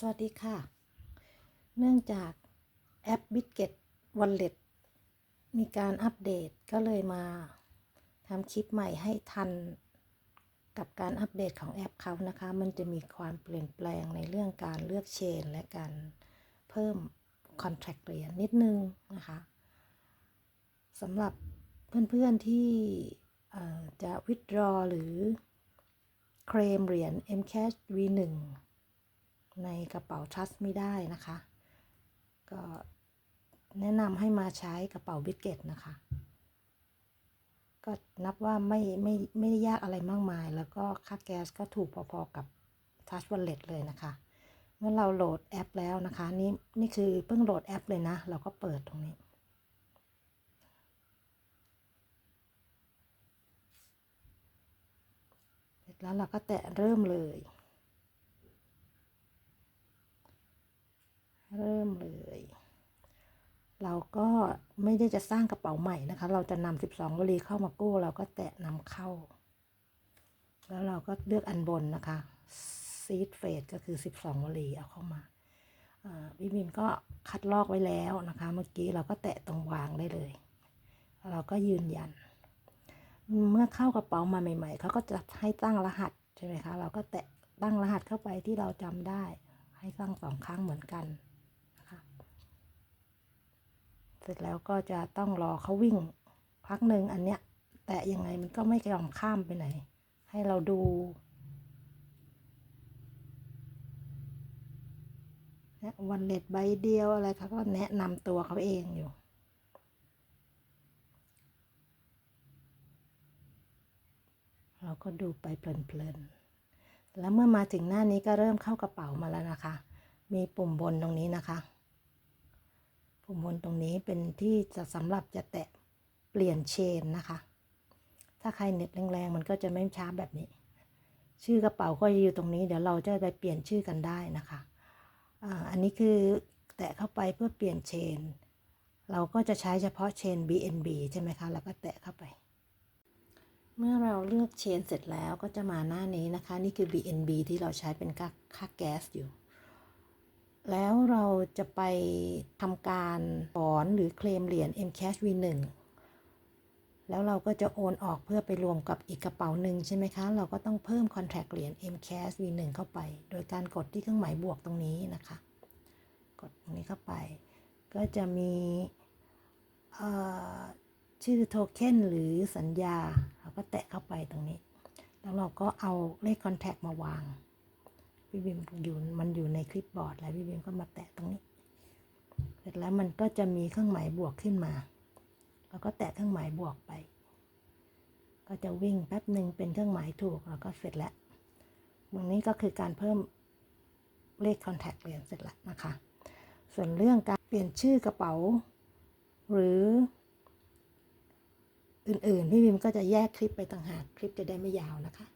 สวัสดีค่ะ เนื่องจากแอป b i t g e t Wallet มีการอัปเดตก็เลยมาทำคลิปใหม่ให้ทันกับการอัปเดตของแอปเขานะคะ มันจะมีความเปลี่ยนแปลงในเรื่องการเลือกเชน และการเพิ่ม Contract เหรียญนิดนึงนะคะสำหรับเพื่อนๆที่เอ่จะ withdraw หรือเคลมเหรียญ Mcash V1 ในกระเป๋า Trust ไม่ได้นะคะ ก็แนะนำให้มาใช้กระเป๋าบิ g เกตนะคะ ก็นับว่าไม่ไม่ไม่ได้ยากอะไรมากมาย แล้วก็ค่าแก๊สก็ถูกพอๆกับ Touch Wallet เลยนะคะ เมื่อเราโหลดแอปแล้วนะคะ นี่นี่คือเพิ่งโหลดแอปเลยนะ เราก็เปิดตรงนี้เสร็จแล้วเราก็แตะเริ่มเลย เริ่มเลย เราก็ไม่ได้จะสร้างกระเป๋าใหม่นะคะ เราจะนำ12วลีเข้ามากู้ เราก็แตะนำเข้า แล้วเราก็เลือกอันบนนะคะ seed phase ก็คือ 12วลีเอาเข้ามาพี่บิมก็คัดลอกไว้แล้วนะคะ เมื่อกี้เราก็แตะตรงวางได้เลย เราก็ยืนยัน เมื่อเข้ากระเป๋ามาใหม่ ๆเขาก็จะให้ตั้งรหัสใช่ไหมคะ เราก็แตะตั้งรหัสเข้าไปที่เราจำได้ ให้ตั้งสองครั้งเหมือนกันนะคะ เสร็จแล้วก็จะต้องรอเขาวิ่ง พักหนึ่งอันเนี้ย แตะยังไงมันก็ไม่ยอมข้ามไปไหน ให้เราดูนะวันเล็ตใบเดียวอะไรเขาก็แนะนำตัวเขาเองอยู่เราก็ดูไปเพลินๆ แล้วเมื่อมาถึงหน้านี้ก็เริ่มเข้ากระเป๋ามาแล้วนะคะ มีปุ่มบนตรงนี้นะคะ ปุ่มบนตรงนี้เป็นที่จะสำหรับจะแตะเปลี่ยนเชนนะคะ ถ้าใครเน็ตแรงๆมันก็จะไม่ช้าแบบนี้ ชื่อกระเป๋าก็อยู่ตรงนี้ เดี๋ยวเราจะไปเปลี่ยนชื่อกันได้นะคะอ่าอันนี้คือแตะเข้าไปเพื่อเปลี่ยนเชน เราก็จะใช้เฉพาะเชน BNB ใช่ไหมคะ แล้วก็แตะเข้าไป เมื่อเราเลือกเชนเสร็จแล้วก็จะมาหน้านี้นะคะ นี่คือ BNB ที่เราใช้เป็นค่าค่าแก๊สอยู่ แล้วเราจะไปทำการถอนหรือเคลมเหรียญ Mcash V1 แล้วเราก็จะโอนออกเพื่อไปรวมกับอีกกระเป๋าหนึ่งใช่ไหมคะ เราก็ต้องเพิ่ม Contract เหรียญ Mcash V1 เข้าไป โดยการกดที่เครื่องหมายบวกตรงนี้นะคะ กดตรงนี้เข้าไป ก็จะมีชื่อโทเค็นหรือสัญญา เราก็แตะเข้าไปตรงนี้ แล้วเราก็เอาเลข Contact มาวาง พี่บิมอยู่มันอยู่ในคลิปบอร์ดแล้วพี่บิมก็มาแตะตรงนี้ เสร็จแล้วมันก็จะมีเครื่องหมายบวกขึ้นมาเราก็แตะเครื่องหมายบวกไป ก็จะวิ่งแป๊บหนึ่งเป็นเครื่องหมายถูกแล้วก็เสร็จแล้วตรงนี้ก็คือการเพิ่มเลข Contact เรียญเสร็จแล้วนะคะ ส่วนเรื่องการเปลี่ยนชื่อกระเป๋า หรืออื่นๆ พี่บิมก็จะแยกคลิปไปต่างหาก คลิปจะได้ไม่ยาวนะคะ